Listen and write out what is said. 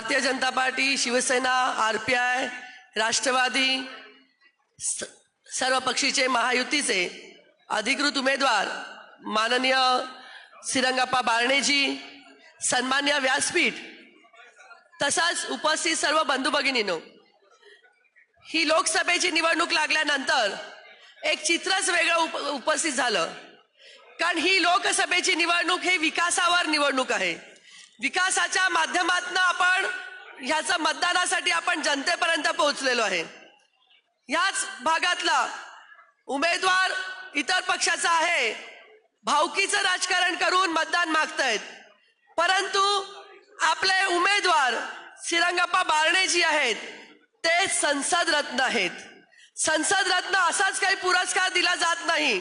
Bharatiya Janata Party Shiv Sena R P I Rashtravadi स- सर्व पक्षीचे महायुतीचे अधिकृत उमेदवार माननीय सिरंगप्पा बारणेजी सन्मान्य व्यासपीठ तसाच उपस्थित सर्व बंधू भगिनीनो ही लोकसभेची निवडणूक लागल्यानंतर एक चित्रच वेगळं उप उपस्थित झालं. कारण ही लोकसभेची निवडणूक ही विकासावर निवडणूक आहे. विकासाच्या माध्यमातून आपण ह्याचं मतदानासाठी आपण जनतेपर्यंत पोहोचलेलो आहे. याच भागातला उमेदवार इतर पक्षाचा आहे. भावकीचं राजकारण करून मतदान मागतायत. परंतु आपले उमेदवार श्रीरंगप्पा बारणे जी आहेत. ते संसद रत्न आहेत. संसद रत्न असाच काही पुरस्कार दिला जात नाही.